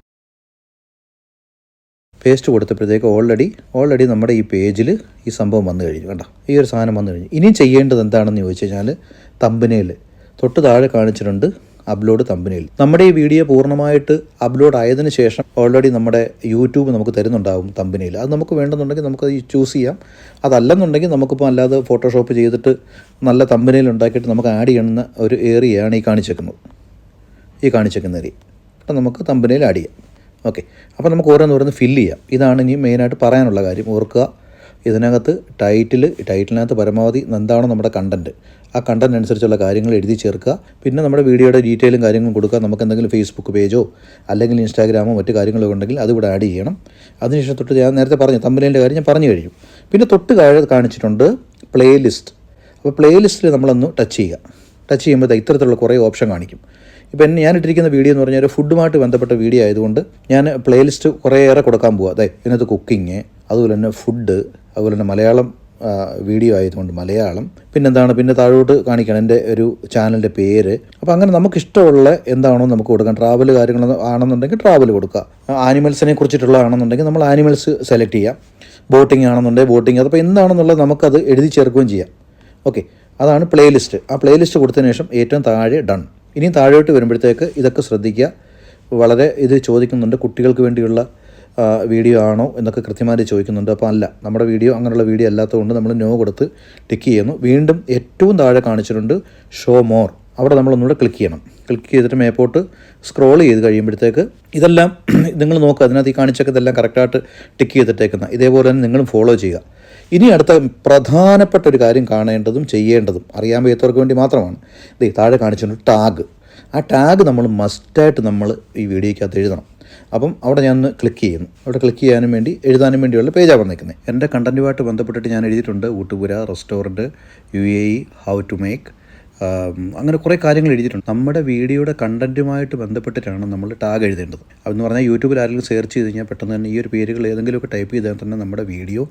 പേസ്റ്റ് കൊടുത്തപ്പോഴത്തേക്ക് ഓൾറെഡി ഓൾറെഡി നമ്മുടെ ഈ പേജിൽ ഈ സംഭവം വന്നു കഴിഞ്ഞു. കണ്ടോ? ഈ ഒരു സാധനം വന്നു കഴിഞ്ഞു. ഇനിയും ചെയ്യേണ്ടത് എന്താണെന്ന് ചോദിച്ചു കഴിഞ്ഞാൽ തമ്പനയിൽ തൊട്ട് താഴെ കാണിച്ചിട്ടുണ്ട് അപ്ലോഡ് തമ്പനിയിൽ നമ്മുടെ ഈ വീഡിയോ പൂർണമായിട്ട് അപ്ലോഡ് ആയതിനു ശേഷം ഓൾറെഡി നമ്മുടെ യൂട്യൂബ് നമുക്ക് തരുന്നുണ്ടാവും തമ്പനിയിൽ അത് നമുക്ക് വേണ്ടെന്നുണ്ടെങ്കിൽ നമുക്ക് ചൂസ് ചെയ്യാം. അതല്ലെന്നുണ്ടെങ്കിൽ നമുക്കിപ്പോൾ അല്ലാതെ ഫോട്ടോഷോപ്പ് ചെയ്തിട്ട് നല്ല തമ്പനിയിൽ ഉണ്ടാക്കിയിട്ട് നമുക്ക് ആഡ് ചെയ്യുന്ന ഒരു ഏരിയയാണ് ഈ കാണിച്ചേക്കുന്നത്. ഈ കാണിച്ചേക്കുന്ന ഏരിയ അപ്പം നമുക്ക് തമ്പനിയിൽ ആഡ് ചെയ്യാം. ഓക്കെ അപ്പോൾ നമുക്ക് ഓരോന്ന് ഓരോന്ന് ഫില്ല് ചെയ്യാം. ഇതാണ് ഇനി മെയിനായിട്ട് പറയാനുള്ള കാര്യം. ഓർക്കുക. ഇതിനകത്ത് ടൈറ്റിൽ ടൈറ്റിലിനകത്ത് പരമാവധി എന്താണ് നമ്മുടെ കണ്ടന്റ് ആ കണ്ടന്റ് അനുസരിച്ചുള്ള കാര്യങ്ങൾ എഴുതി ചേർക്കുക. പിന്നെ നമ്മുടെ വീഡിയോയുടെ ഡീറ്റെയിലും കാര്യങ്ങളും കൊടുക്കുക. നമുക്ക് എന്തെങ്കിലും ഫേസ്ബുക്ക് പേജോ അല്ലെങ്കിൽ ഇൻസ്റ്റാഗ്രാമോ മറ്റു കാര്യങ്ങളോ ഉണ്ടെങ്കിൽ അത് ഇവിടെ ആഡ് ചെയ്യണം. അതിനുശേഷം തൊട്ട് ഞാൻ നേരത്തെ പറഞ്ഞു തമ്പലേന്റെ കാര്യം ഞാൻ പറഞ്ഞു കഴിഞ്ഞു. പിന്നെ തൊട്ട് താഴെ കാണിച്ചിട്ടുണ്ട് പ്ലേലിസ്റ്റ് അപ്പോൾ പ്ലേലിസ്റ്റിൽ നമ്മളൊന്ന് ടച്ച് ചെയ്യുക. ടച്ച് ചെയ്യുമ്പോൾ ഇത്തരത്തിലുള്ള കുറേ ഓപ്ഷൻ കാണിക്കും. ഇപ്പം ഞാൻ ഇട്ടിരിക്കുന്ന വീഡിയോ എന്ന് പറഞ്ഞാൽ ഒരു ഫുഡുമായിട്ട് ബന്ധപ്പെട്ട വീഡിയോ ആയതുകൊണ്ട് ഞാൻ പ്ലേലിസ്റ്റ് കുറേയേറെ കൊടുക്കാൻ പോവാം. അതെ ഇതിനകത്ത് കുക്കിങ് അതുപോലെ തന്നെ ഫുഡ് അതുപോലെ തന്നെ മലയാളം വീഡിയോ ആയതുകൊണ്ട് മലയാളം. പിന്നെന്താണ്? പിന്നെ താഴോട്ട് കാണിക്കണം എന്റെ ഒരു ചാനലിന്റെ പേര്. അപ്പോൾ അങ്ങനെ നമുക്ക് ഇഷ്ടമുള്ള എന്താണോ നമുക്ക് കൊടുക്കാം. ട്രാവൽ കാര്യങ്ങൾ ആണെന്നുണ്ടെങ്കിൽ ട്രാവൽ കൊടുക്കുക ആനിമൽസിനെ കുറിച്ചിട്ടുള്ളതാണെന്നുണ്ടെങ്കിൽ നമ്മൾ ആനിമൽസ് സെലക്ട് ചെയ്യാം. ബോട്ടിംഗ് ആണെന്നുണ്ടെങ്കിൽ ബോട്ടിംഗ് അതപ്പോൾ എന്താണെന്നുള്ളത് നമുക്കത് എഴുതി ചേർക്കുകയും ചെയ്യാം. ഓക്കെ അതാണ് പ്ലേലിസ്റ്റ് ആ പ്ലേലിസ്റ്റ് കൊടുത്തതിന് ശേഷം ഏറ്റവും താഴെ ഡൺ ഇനി താഴോട്ട് വരുമ്പോഴത്തേക്ക് ഇതൊക്കെ ശ്രദ്ധിക്കുക. വളരെ ഇത് ചോദിക്കുന്നുണ്ട് കുട്ടികൾക്ക് വേണ്ടിയുള്ള വീഡിയോ ആണോ എന്നൊക്കെ കൃത്യമായിട്ട് ചോദിക്കുന്നുണ്ട്. അപ്പോൾ അല്ല നമ്മുടെ വീഡിയോ അങ്ങനെയുള്ള വീഡിയോ അല്ലാത്തതുകൊണ്ട് നമ്മൾ നോ കൊടുത്ത് ടിക്ക് ചെയ്യുന്നു. വീണ്ടും ഏറ്റവും താഴെ കാണിച്ചിട്ടുണ്ട് ഷോ മോർ അവിടെ നമ്മളൊന്നുകൂടെ ക്ലിക്ക് ചെയ്യണം. ക്ലിക്ക് ചെയ്തിട്ട് മേപ്പോട്ട് സ്ക്രോൾ ചെയ്ത് കഴിയുമ്പോഴത്തേക്ക് ഇതെല്ലാം നിങ്ങൾ നോക്കുക അതിനകത്ത് ഈ കാണിച്ചൊക്കെ ഇതെല്ലാം കറക്റ്റായിട്ട് ടിക്ക് ചെയ്തിട്ടേക്കുന്ന. ഇതേപോലെ തന്നെ നിങ്ങളും ഫോളോ ചെയ്യുക. ഇനി അടുത്ത പ്രധാനപ്പെട്ട ഒരു കാര്യം കാണേണ്ടതും ചെയ്യേണ്ടതും അറിയാൻ വയ്യാത്തവർക്ക് വേണ്ടി മാത്രമാണ്. ദേ താഴെ കാണിച്ചിട്ടുണ്ട് ടാഗ്. ആ ടാഗ് നമ്മൾ മസ്റ്റായിട്ട് നമ്മൾ ഈ വീഡിയോയ്ക്കകത്ത് എഴുതണം. അപ്പം അവിടെ ഞാൻ ഒന്ന് ക്ലിക്ക് ചെയ്യുന്നു. അവിടെ ക്ലിക്ക് ചെയ്യാനും വേണ്ടി എഴുതാനും വേണ്ടിയുള്ള പേജാണ് വന്നിരിക്കുന്നത് എന്റെ കണ്ടന്റുമായിട്ട് ബന്ധപ്പെട്ടിട്ട് ഞാൻ എഴുതിയിട്ടുണ്ട് Oottupura restaurant U A E how to make അങ്ങനെ കുറേ കാര്യങ്ങൾ എഴുതിയിട്ടുണ്ട്. നമ്മുടെ വീഡിയോയുടെ കണ്ടന്റുമായിട്ട് ബന്ധപ്പെട്ടിട്ടാണ് നമ്മൾ ടാഗ് എഴുതേണ്ടത്. അതെന്ന് പറഞ്ഞാൽ യൂട്യൂബിൽ ആരെങ്കിലും സെർച്ച് ചെയ്ത് കഴിഞ്ഞാൽ പെട്ടെന്ന് തന്നെ ഈ ഒരു പേരുകൾ ഏതെങ്കിലുമൊക്കെ ടൈപ്പ് ചെയ്താൽ തന്നെ നമ്മുടെ വീഡിയോ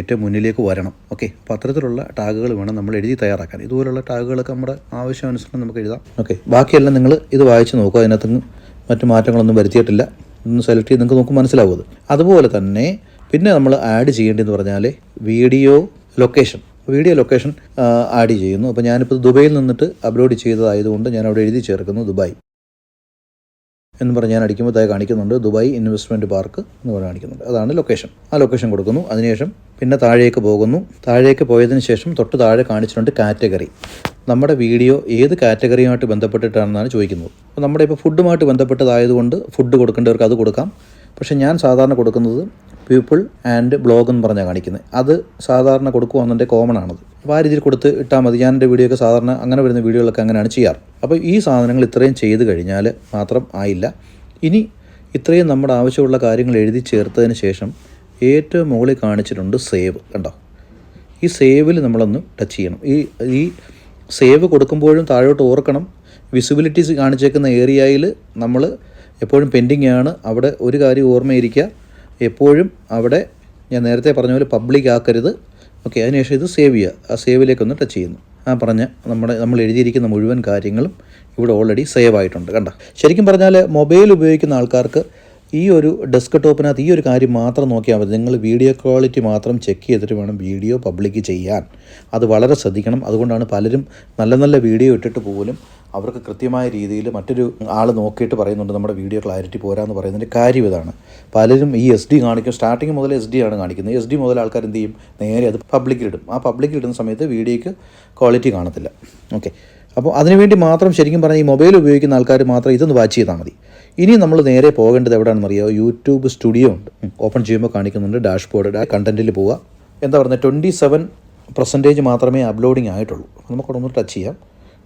ഏറ്റവും മുന്നിലേക്ക് വരണം. ഓക്കെ അപ്പോൾ അത്തരത്തിലുള്ള ടാഗുകൾ വേണം നമ്മൾ എഴുതി തയ്യാറാക്കാൻ. ഇതുപോലുള്ള ടാഗുകളൊക്കെ നമ്മുടെ ആവശ്യാനുസരണം നമുക്ക് എഴുതാം. ഓക്കെ ബാക്കിയെല്ലാം നിങ്ങൾ ഇത് വായിച്ച് നോക്കുക. അതിനകത്ത് മറ്റു മാറ്റങ്ങളൊന്നും വരുത്തിയിട്ടില്ല. ഒന്ന് സെലക്ട് ചെയ്ത് നിങ്ങൾക്ക് നോക്കും മനസ്സിലാവും അതുപോലെ തന്നെ പിന്നെ നമ്മൾ ആഡ് ചെയ്യേണ്ടതെന്ന് പറഞ്ഞാൽ video location video location add ചെയ്യുന്നു. അപ്പോൾ ഞാനിപ്പോൾ ദുബൈയിൽ നിന്നിട്ട് അപ്ലോഡ് ചെയ്തതായതുകൊണ്ട് ഞാൻ അവിടെ എഴുതി ചേർക്കുന്നു ദുബായ് എന്ന് പറഞ്ഞ് ഞാൻ അടിക്കുമ്പോൾ താഴെ കാണിക്കുന്നുണ്ട്. ദുബായ് ഇൻവെസ്റ്റ്മെന്റ് പാർക്ക് എന്ന് പറഞ്ഞ് കാണിക്കുന്നുണ്ട്. അതാണ് ലൊക്കേഷൻ. ആ ലൊക്കേഷൻ കൊടുക്കുന്നു. അതിനുശേഷം പിന്നെ താഴേക്ക് പോകുന്നു. താഴേക്ക് പോയതിന് ശേഷം തൊട്ട് താഴെ കാണിച്ചിട്ടുണ്ട് കാറ്റഗറി. നമ്മുടെ വീഡിയോ ഏത് കാറ്റഗറിയുമായിട്ട് ബന്ധപ്പെട്ടിട്ടാണെന്നാണ് ചോദിക്കുന്നത്. അപ്പോൾ നമ്മുടെ ഇപ്പോൾ ഫുഡുമായിട്ട് ബന്ധപ്പെട്ടതായതുകൊണ്ട് ഫുഡ് കൊടുക്കേണ്ടവർക്ക് അത് കൊടുക്കാം. പക്ഷേ ഞാൻ സാധാരണ കൊടുക്കുന്നത് പീപ്പിൾ ആൻഡ് ബ്ലോഗ് എന്ന് പറഞ്ഞാൽ കാണിക്കുന്നത് അത് സാധാരണ കൊടുക്കുകയാണെന്നുണ്ടെങ്കിൽ കോമൺ ആണത്. അപ്പോൾ ആ രീതിയിൽ കൊടുത്ത് ഇട്ടാൽ മതി. ഞാൻ എന്റെ വീഡിയോ ഒക്കെ സാധാരണ അങ്ങനെ വരുന്ന വീഡിയോകളൊക്കെ അങ്ങനെയാണ് ചെയ്യാറ്. അപ്പോൾ ഈ സാധനങ്ങൾ ഇത്രയും ചെയ്ത് കഴിഞ്ഞാൽ മാത്രം ആയില്ല. ഇനി ഇത്രയും നമ്മുടെ ആവശ്യമുള്ള കാര്യങ്ങൾ എഴുതി ചേർത്തതിന് ശേഷം ഏറ്റവും മുകളിൽ കാണിച്ചിട്ടുണ്ട് സേവ് കണ്ടോ? ഈ സേവിൽ നമ്മളൊന്ന് ടച്ച് ചെയ്യണം. ഈ ഈ സേവ് കൊടുക്കുമ്പോഴും താഴോട്ട് ഓർക്കണം. വിസിബിലിറ്റീസ് കാണിച്ചേക്കുന്ന ഏരിയയിൽ നമ്മൾ എപ്പോഴും പെൻഡിങ് ആണ്. അവിടെ ഒരു കാര്യം ഓർമ്മയിരിക്കുക. എപ്പോഴും അവിടെ ഞാൻ നേരത്തെ പറഞ്ഞ പോലെ പബ്ലിക് ആക്കരുത്. ഓക്കെ അതിനുശേഷം ഇത് സേവ് ചെയ്യുക. ആ സേവിലേക്ക് ഒന്ന് ടച്ച് ചെയ്യുന്നു. ആ പറഞ്ഞ നമ്മുടെ നമ്മൾ എഴുതിയിരിക്കുന്ന മുഴുവൻ കാര്യങ്ങളും ഇവിടെ ഓൾറെഡി സേവ് ആയിട്ടുണ്ട്. കണ്ട? ശരിക്കും പറഞ്ഞാൽ മൊബൈൽ ഉപയോഗിക്കുന്ന ആൾക്കാർക്ക് ഈ ഒരു ഡെസ്ക് ടോപ്പിനകത്ത് ഈ ഒരു കാര്യം മാത്രം നോക്കിയാൽ മതി. നിങ്ങൾ വീഡിയോ ക്വാളിറ്റി മാത്രം ചെക്ക് ചെയ്തിട്ട് വേണം വീഡിയോ പബ്ലിക് ചെയ്യാൻ. അത് വളരെ ശ്രദ്ധിക്കണം. അതുകൊണ്ടാണ് പലരും നല്ല നല്ല വീഡിയോ ഇട്ടിട്ട് പോലും അവർക്ക് കൃത്യമായ രീതിയിൽ മറ്റൊരു ആൾ നോക്കിയിട്ട് പറയുന്നുണ്ട് നമ്മുടെ വീഡിയോ ക്ലാരിറ്റി പോരാന്ന് പറയുന്നതിന്റെ കാര്യം ഇതാണ്. പലരും ഈ എസ് ഡി കാണിക്കും. സ്റ്റാർട്ടിങ് മുതൽ എസ് ഡി ആണ് കാണിക്കുന്നത്. എസ് ഡി മുതൽ ആൾക്കാർ എന്ത് ചെയ്യും? നേരെ അത് പബ്ലിക്കിലിടും ആ പബ്ലിക്കിലിടുന്ന സമയത്ത് വീഡിയോയ്ക്ക് ക്വാളിറ്റി കാണത്തില്ല. ഓക്കെ. അപ്പോൾ അതിനുവേണ്ടി മാത്രം ശരിക്കും പറഞ്ഞാൽ ഈ മൊബൈൽ ഉപയോഗിക്കുന്ന ആൾക്കാർ മാത്രം ഇതൊന്ന് വാച്ച് ചെയ്താൽ മതി. ഇനി നമ്മൾ നേരെ പോകേണ്ടത് എവിടെയാണെന്ന് അറിയാമോ യൂട്യൂബ് സ്റ്റുഡിയോ ഉണ്ട്. ഓപ്പൺ ചെയ്യുമ്പോൾ കാണിക്കുന്നുണ്ട് ഡാഷ്ബോർഡ് കണ്ടന്റിൽ പോവുക. എന്താ പറയുക ട്വന്റി സെവൻ പെർസെന്റേജ് മാത്രമേ അപ്ലോഡിങ് ആയിട്ടുള്ളൂ. നമുക്കവിടെ ഒന്ന് ടച്ച് ചെയ്യാം.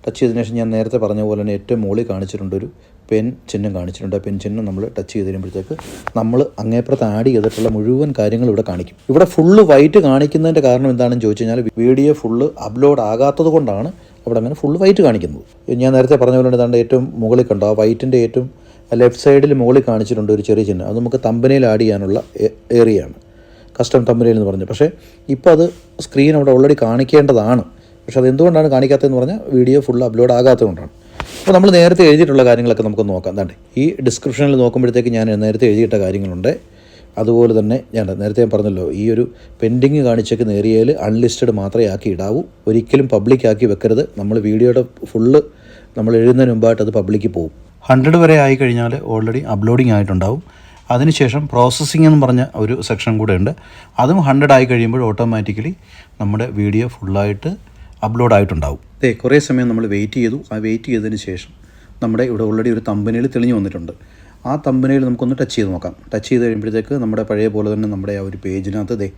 ടച്ച് ചെയ്തതിനു ശേഷം ഞാൻ നേരത്തെ പറഞ്ഞ പോലെ തന്നെ ഏറ്റവും മുകളിൽ കാണിച്ചിട്ടുണ്ട് ഒരു പെൻ ചിഹ്നം കാണിച്ചിട്ടുണ്ട്. ആ പെൻ ചിഹ്നം നമ്മൾ ടച്ച് ചെയ്ത് കഴിയുമ്പോഴത്തേക്ക് നമ്മൾ അങ്ങേപ്പുറത്ത് ആഡ് ചെയ്തിട്ടുള്ള മുഴുവൻ കാര്യങ്ങൾ ഇവിടെ കാണിക്കും. ഇവിടെ ഫുള്ള് വൈറ്റ് കാണിക്കുന്നതിന്റെ കാരണം എന്താണെന്ന് ചോദിച്ചു കഴിഞ്ഞാൽ വീഡിയോ ഫുള്ള് അപ്ലോഡ് ആകാത്തത് കൊണ്ടാണ് അവിടെ അങ്ങനെ ഫുൾ വൈറ്റ് കാണിക്കുന്നത്. ഞാൻ നേരത്തെ പറഞ്ഞ പോലെ തന്നെ ഏറ്റവും മുകളിൽ കണ്ടോ? ആ വൈറ്റിന്റെ ഏറ്റവും ലെഫ്റ്റ് സൈഡിൽ മുകളിൽ കാണിച്ചിട്ടുണ്ട് ഒരു ചെറിയ ചിഹ്നം. അത് നമുക്ക് തമ്പനയിൽ ആഡ് ചെയ്യാനുള്ള ഏരിയയാണ് കസ്റ്റം തമ്പനയിൽ എന്ന് പറഞ്ഞു. പക്ഷേ ഇപ്പോൾ അത് സ്ക്രീൻ അവിടെ ഓൾറെഡി കാണിക്കേണ്ടതാണ്. പക്ഷേ അത് എന്തുകൊണ്ടാണ് കാണിക്കാത്തതെന്ന് പറഞ്ഞാൽ വീഡിയോ ഫുൾ അപ്ലോഡ് ആകാത്തതുകൊണ്ടാണ്. അപ്പോൾ നമ്മൾ നേരത്തെ എഴുതിയിട്ടുള്ള കാര്യങ്ങളൊക്കെ നമുക്ക് നോക്കാം. എന്താണ്ട് ഈ ഡിസ്ക്രിപ്ഷനിൽ നോക്കുമ്പോഴത്തേക്ക് ഞാൻ നേരത്തെ എഴുതിയിട്ട കാര്യങ്ങളുണ്ട്. അതുപോലെ തന്നെ ഞാൻ നേരത്തെ ഞാൻ പറഞ്ഞല്ലോ ഈ ഒരു പെൻഡിങ് കാണിച്ചേക്കുന്ന ഏരിയയിൽ അൺലിസ്റ്റഡ് മാത്രമേ ആക്കി ഇടാവൂ. ഒരിക്കലും പബ്ലിക് ആക്കി വെക്കരുത്. നമ്മൾ വീഡിയോയുടെ ഫുള്ള് നമ്മൾ എഴുതുന്നതിന് മുമ്പായിട്ട് അത് പബ്ലിക്ക് പോകും ഹൺഡ്രഡ് വരെ ആയി കഴിഞ്ഞാൽ ഓൾറെഡി അപ്ലോഡിങ് ആയിട്ടുണ്ടാവും. അതിനുശേഷം പ്രോസസ്സിംഗ് എന്ന് പറഞ്ഞ ഒരു സെക്ഷൻ കൂടെ ഉണ്ട്. അതും ഹൺഡ്രഡ് ആയി കഴിയുമ്പോൾ ഓട്ടോമാറ്റിക്കലി നമ്മുടെ വീഡിയോ ഫുള്ളായിട്ട് അപ്ലോഡ് ആയിട്ടുണ്ടാവും. അതെ കുറേ സമയം നമ്മൾ വെയിറ്റ് ചെയ്തു. ആ വെയിറ്റ് ചെയ്തതിന് ശേഷം നമ്മുടെ ഇവിടെ ഓൾറെഡി ഒരു തമ്പനയിൽ തെളിഞ്ഞു വന്നിട്ടുണ്ട്. ആ തമ്പനയിൽ നമുക്കൊന്ന് ടച്ച് ചെയ്ത് നോക്കാം. ടച്ച് ചെയ്ത് കഴിയുമ്പോഴത്തേക്ക് നമ്മുടെ പഴയ പോലെ തന്നെ നമ്മുടെ ആ ഒരു പേജിനകത്ത് ദേ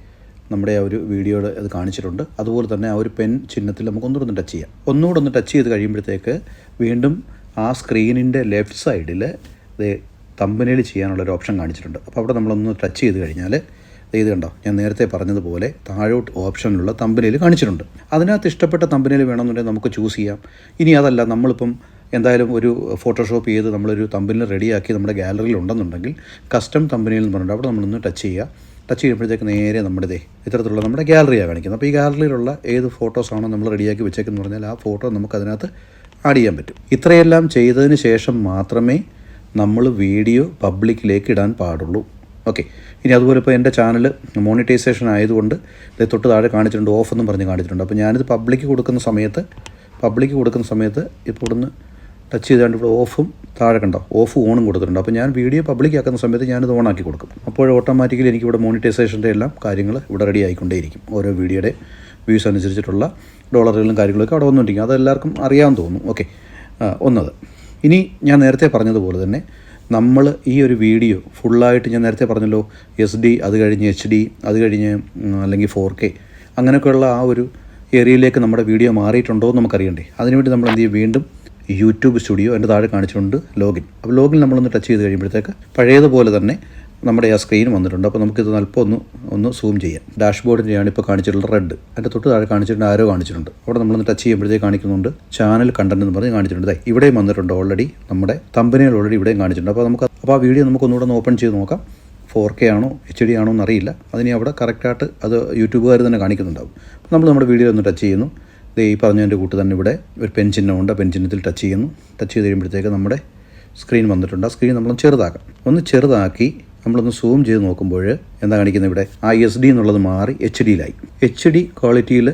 നമ്മുടെ ആ ഒരു വീഡിയോയുടെ അത് കാണിച്ചിട്ടുണ്ട്. അതുപോലെ തന്നെ ആ ഒരു പെൻ ചിഹ്നത്തിൽ നമുക്കൊന്നുകൂടെ ഒന്ന് ടച്ച് ചെയ്യാം. ഒന്നുകൂടെ ഒന്ന് ടച്ച് ചെയ്ത് കഴിയുമ്പോഴത്തേക്ക് വീണ്ടും ആ സ്ക്രീനിന്റെ ലെഫ്റ്റ് സൈഡിൽ ഇത് തമ്പനയിൽ ചെയ്യാനുള്ള ഒരു ഓപ്ഷൻ കാണിച്ചിട്ടുണ്ട്. അപ്പോൾ അവിടെ നമ്മളൊന്ന് ടച്ച് ചെയ്ത് കഴിഞ്ഞാൽ ഇത് കണ്ടോ? ഞാൻ നേരത്തെ പറഞ്ഞതുപോലെ താഴോട്ട് ഓപ്ഷനിലുള്ള തമ്പനയിൽ കാണിച്ചിട്ടുണ്ട്. അതിനകത്ത് ഇഷ്ടപ്പെട്ട തമ്പനയിൽ വേണമെന്നുണ്ടെങ്കിൽ നമുക്ക് ചൂസ് ചെയ്യാം. ഇനി അതല്ല നമ്മളിപ്പം എന്തായാലും ഒരു ഫോട്ടോഷോപ്പ് ചെയ്ത് നമ്മളൊരു തമ്പനിൽ റെഡിയാക്കി നമ്മുടെ ഗാലറിയിൽ ഉണ്ടെന്നുണ്ടെങ്കിൽ കസ്റ്റം തമ്പനിയിൽ എന്ന് പറഞ്ഞിട്ട് അവിടെ നമ്മളൊന്ന് ടച്ച് ചെയ്യുക. ടച്ച് ചെയ്യുമ്പോഴത്തേക്ക് നേരെ നമ്മുടെ ഇതേ ഇത്തരത്തിലുള്ള നമ്മുടെ ഗാലറിയാണ് കാണിക്കുന്നത്. അപ്പോൾ ഈ ഗാലറിയിലുള്ള ഏത് ഫോട്ടോസാണോ നമ്മൾ റെഡിയാക്കി വെച്ചേക്കെന്ന് പറഞ്ഞാൽ ആ ഫോട്ടോ നമുക്ക് അതിനകത്ത് ആഡ് ചെയ്യാൻ പറ്റും. ഇത്രയെല്ലാം ചെയ്തതിന് ശേഷം മാത്രമേ നമ്മൾ വീഡിയോ പബ്ലിക്കിലേക്ക് ഇടാൻ പാടുള്ളൂ. ഓക്കെ. ഇനി അതുപോലെ ഇപ്പോൾ എന്റെ ചാനൽ മോണിറ്റൈസേഷൻ ആയതുകൊണ്ട് ഇത് തൊട്ട് താഴെ കാണിച്ചിട്ടുണ്ട് ഓഫ് എന്നും പറഞ്ഞ് കാണിച്ചിട്ടുണ്ട്. അപ്പോൾ ഞാനിത് പബ്ലിക്ക് കൊടുക്കുന്ന സമയത്ത് പബ്ലിക്ക് കൊടുക്കുന്ന സമയത്ത് ഇപ്പോൾ ഇവിടുന്ന് ടച്ച് ചെയ്തുകൊണ്ട് ഇവിടെ ഓഫും താഴെ കണ്ടോ? ഓഫ് ഓണും കൊടുത്തിട്ടുണ്ട്. അപ്പോൾ ഞാൻ വീഡിയോ പബ്ലിക് ആക്കുന്ന സമയത്ത് ഞാനിത് ഓണാക്കി കൊടുക്കും. അപ്പോൾ ഓട്ടോമാറ്റിക്കലി എനിക്കിവിടെ മോണിറ്റൈസേഷന്റെ എല്ലാം കാര്യങ്ങൾ ഇവിടെ റെഡി ആയിക്കൊണ്ടേയിരിക്കും. ഓരോ വീഡിയോയുടെ വ്യൂസ് അനുസരിച്ചിട്ടുള്ള ഡോളറുകളും കാര്യങ്ങളൊക്കെ അവിടെ വന്നുകൊണ്ടിരിക്കും അതെല്ലാവർക്കും അറിയാമെന്ന് തോന്നുന്നു. ഓക്കെ. ഒന്നത്. ഇനി ഞാൻ നേരത്തെ പറഞ്ഞതുപോലെ തന്നെ നമ്മൾ ഈ ഒരു വീഡിയോ ഫുള്ളായിട്ട് ഞാൻ നേരത്തെ പറഞ്ഞല്ലോ എസ് ഡി അത് കഴിഞ്ഞ് എച്ച് ഡി അത് കഴിഞ്ഞ് അല്ലെങ്കിൽ ഫോർ കെ അങ്ങനെയൊക്കെയുള്ള ആ ഒരു ഏരിയയിലേക്ക് നമ്മുടെ വീഡിയോ മാറിയിട്ടുണ്ടോ എന്ന് നമുക്കറിയണ്ടേ. അതിനുവേണ്ടി നമ്മൾ എന്ത് ചെയ്യും? വീണ്ടും യൂട്യൂബ് സ്റ്റുഡിയോ എന്റെ താഴെ കാണിച്ചുകൊണ്ട് ലോഗിൻ അപ്പോൾ ലോഗിൻ നമ്മളൊന്ന് ടച്ച് ചെയ്ത് കഴിയുമ്പോഴത്തേക്ക് പഴയതുപോലെ തന്നെ നമ്മുടെ ആ സ്ക്രീൻ വന്നിട്ടുണ്ട്. അപ്പോൾ നമുക്കിത് അല്പം ഒന്ന് ഒന്ന് സൂം ചെയ്യാം. ഡാഷ്ബോർഡിന്റെയാണ് ഇപ്പോൾ കാണിച്ചിട്ടുള്ള റെഡ് അതിന്റെ തൊട്ട് താഴെ കാണിച്ചിട്ടുണ്ട് ആരോ കാണിച്ചിട്ടുണ്ട്. അവിടെ നമ്മളൊന്ന് ടച്ച് ചെയ്യുമ്പോഴത്തേക്ക് കാണിക്കുന്നുണ്ട്. ചാനൽ കണ്ടന്റ് എന്ന് പറഞ്ഞ് കാണിച്ചിട്ടുണ്ട്. ഇവിടെയും വന്നിട്ടുണ്ട് ഓൾറെഡി നമ്മുടെ തമ്പനികൾ ഓൾറെഡി ഇവിടെയും കാണിച്ചിട്ടുണ്ട്. അപ്പോൾ നമുക്ക് അപ്പോൾ ആ വീഡിയോ നമുക്ക് ഒന്നുകൂടെ ഒന്ന് ഓപ്പൺ ചെയ്ത് നോക്കാം. ഫോർ കെ ആണോ എച്ച് ഡി ആണോ എന്നറിയില്ല. അതിനെ അവിടെ കറക്റ്റായിട്ട് അത് യൂട്യൂബുകാർ തന്നെ കാണിക്കുന്നുണ്ടാവും. അപ്പോൾ നമ്മൾ നമ്മുടെ വീഡിയോ ഒന്ന് ടച്ച് ചെയ്യുന്നു. ഈ പറഞ്ഞതിന്റെ കൂട്ട് തന്നെ ഇവിടെ ഒരു പെൻ ചിഹ്നമുണ്ട്. ആ പെൻ ചിഹ്നത്തിൽ ടച്ച് ചെയ്യുന്നു. ടച്ച് ചെയ്ത് കഴിയുമ്പോഴത്തേക്ക് നമ്മുടെ സ്ക്രീൻ വന്നിട്ടുണ്ട്. ആ സ്ക്രീൻ നമ്മൾ ചെറുതാക്കാം. ഒന്ന് ചെറുതാക്കി നമ്മളൊന്ന് സൂം ചെയ്ത് നോക്കുമ്പോൾ എന്താ കാണിക്കുന്നത് ഇവിടെ? ആ എസ് ഡി എന്നുള്ളത് മാറി എച്ച് ഡിയിലായി എച്ച് ഡി ക്വാളിറ്റിയിൽ